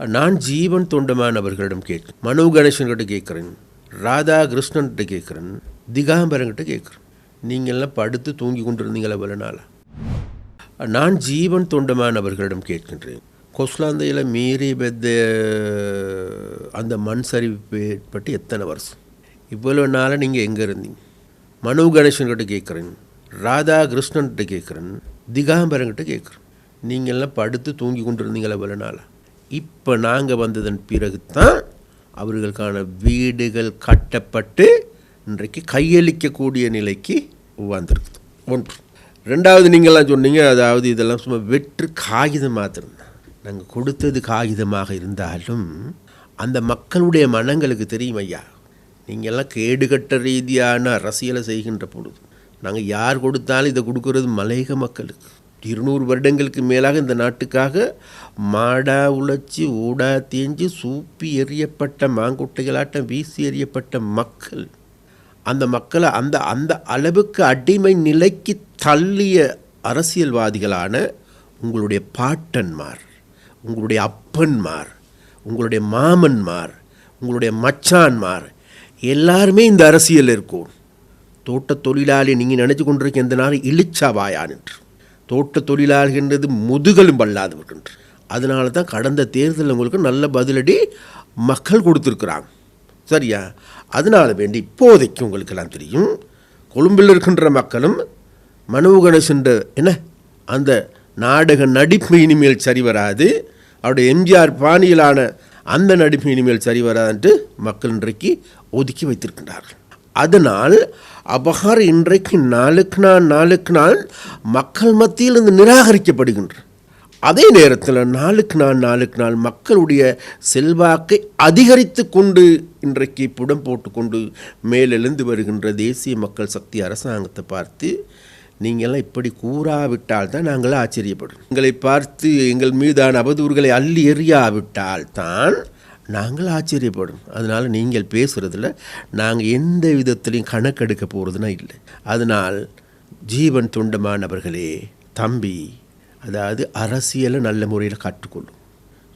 நான் ஜீவன் தொண்டமான் அவர்களிடம் கேட்கிறேன் மனு கணேசன்கிட்ட கேட்குறேன் ராதா கிருஷ்ணன்கிட்ட கேட்குறேன் திகாம்பரங்கிட்ட கேட்குறேன். நீங்கள்லாம் படுத்து தூங்கி கொண்டிருந்தீங்களா பல நாளா? நான் ஜீவன் தொண்டமான் அவர்களிடம் கேட்கின்றேன். கொஸ்லாந்தையில் மீறி பெத்த அந்த மண் சரிவு ஏற்பட்டு எத்தனை வருஷம்? இவ்வளோ நாளாக நீங்கள் எங்கே இருந்தீங்க? மனு கணேசன்கிட்ட கேட்குறேன் ராதா கிருஷ்ணன்கிட்ட கேட்குறேன் திகாம்பரங்கிட்ட கேட்குறேன். நீங்கள்லாம் படுத்து தூங்கி கொண்டிருந்தீங்களா பல நாளா? இப்போ நாங்கள் வந்ததன் பிறகு தான் அவர்களுக்கான வீடுகள் கட்டப்பட்டு இன்றைக்கு கையளிக்கக்கூடிய நிலைக்கு வந்திருக்குது ஒன்று. ரெண்டாவது நீங்கள்லாம் சொன்னீங்க அதாவது இதெல்லாம் சும்மா வெற்று காகிதம் மாத்திரம் நாங்கள் கொடுத்தது காகிதமாக இருந்தாலும் அந்த மக்களுடைய மனங்களுக்கு தெரியும் ஐயா. நீங்கள்லாம் கேடுகட்ட ரீதியான அரசியலை செய்கின்ற பொழுது நாங்கள் யார் கொடுத்தாலும் இதை கொடுக்கறது மலையக மக்களுக்கு. இருநூறு வருடங்களுக்கு மேலாக இந்த நாட்டுக்காக மாடா உழைச்சி ஊடா தேஞ்சு சூப்பி எறியப்பட்ட மாங்குட்டைகளாட்டம் வீசி எறியப்பட்ட மக்கள். அந்த மக்களை அந்த அந்த அளவுக்கு அடிமை நிலைக்கு தள்ளிய அரசியல்வாதிகளான உங்களுடைய பாட்டன்மார் உங்களுடைய அப்பன்மார் உங்களுடைய மாமன்மார் உங்களுடைய மச்சான்மார் எல்லாருமே இந்த அரசியல் இருக்கும். தோட்ட தொழிலாளி நீங்கள் நினச்சி கொண்டிருக்க எந்த நாள் இழிச்சாவாயான்ன்று தோட்ட தொழிலாளர்கின்றது முதுகலும் பல்லாதவர்கின்ற. அதனால தான் கடந்த தேர்தலில் உங்களுக்கு நல்ல பதிலடி மக்கள் கொடுத்துருக்குறாங்க. சரியா? அதனால வேண்டி இப்போதைக்கு உங்களுக்கெல்லாம் தெரியும் கொழும்பில் இருக்கின்ற மக்களும் மனு கணேசன்ற என்ன? அந்த நாடக நடிப்பு இனிமேல் சரி வராது. அவருடைய எம்ஜிஆர் பாணியிலான அந்த நடிப்பு இனிமேல் சரி வராதுன்ட்டு மக்கள் இன்றைக்கு ஒதுக்கி வைத்திருக்கின்றார்கள். அதனால் அபகார் இன்றைக்கு நாளுக்கு நாள் நாளுக்கு நாள் மக்கள் மத்தியில் இருந்து நிராகரிக்கப்படுகின்ற. அதே நேரத்தில் நாளுக்கு நாள் நாளுக்கு நாள் மக்களுடைய செல்வாக்கை அதிகரித்து கொண்டு இன்றைக்கு புடம் போட்டுக்கொண்டு மேலெழுந்து வருகின்ற தேசிய மக்கள் சக்தி அரசாங்கத்தை பார்த்து நீங்களாம் இப்படி கூறாவிட்டால் தான் நாங்கள் ஆச்சரியப்படும் எங்களை பார்த்து எங்கள் மீதான அவதூறுகளை அள்ளி எறியாவிட்டால் தான் நாங்கள் ஆச்சரியப்படும் அதனால் நீங்கள் பேசுகிறதுல நாங்கள் எந்த விதத்திலையும் கணக்கெடுக்க போகிறதுனா இல்லை. அதனால் ஜீவன் துண்டமானவர்களே தம்பி அதாவது அரசியலை நல்ல முறையில் கற்றுக்கொள்ளும்.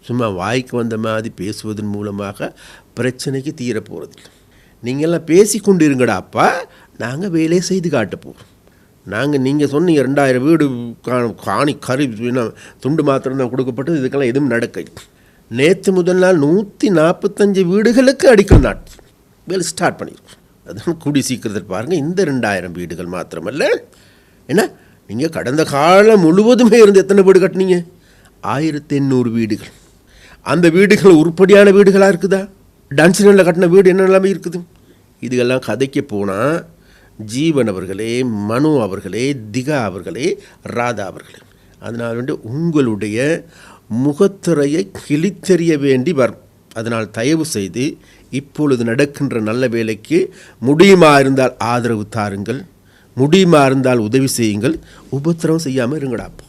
சும்மா வாய்க்கு வந்த மாதிரி பேசுவதன் மூலமாக பிரச்சனைக்கு தீரப்போகிறதில்லை நீங்கள்லாம் பேசி கொண்டு இருங்கடாப்பா நாங்கள் வேலையை செய்து காட்ட போகிறோம் நாங்கள் நீங்கள் சொன்னீங்க ரெண்டாயிரம் வீடு காணி கறி துண்டு மாத்திரம் தான் கொடுக்கப்பட்டது. இதுக்கெல்லாம் எதுவும் நடக்கை நேற்று முதல் நாள் நூற்றி நாற்பத்தஞ்சு வீடுகளுக்கு அடிக்கல் நாட்டு. வேலை ஸ்டார்ட் பண்ணியிருக்கோம் அதான் கூடி சீக்கிரத்தில் பாருங்கள் இந்த ரெண்டாயிரம் வீடுகள் மாத்திரமல்ல. என்ன? நீங்கள் கடந்த காலம் முழுவதுமே இருந்து எத்தனை வீடு கட்டினீங்க? ஆயிரத்தி எண்ணூறு வீடுகள். அந்த வீடுகள் உருப்படியான வீடுகளாக இருக்குதா? டான்சினில் கட்டின வீடு என்ன நிலைமை இருக்குது? இதுகெல்லாம் கதைக்க போனால் ஜீவன் அவர்களே மனு அவர்களே திகா அவர்களே ராதா அவர்களே. அதனால் வந்து உங்களுடைய முகத்திரையை கிழித்தெறிய வேண்டி வரும். அதனால் தயவு செய்து இப்பொழுது நடக்கின்ற நல்ல வேலைக்கு முடியுமா இருந்தால் ஆதரவு தாருங்கள். முடியுமா இருந்தால் உதவி செய்யுங்கள். உபத்திரவம் செய்யாமல் இருங்கடாப்பா.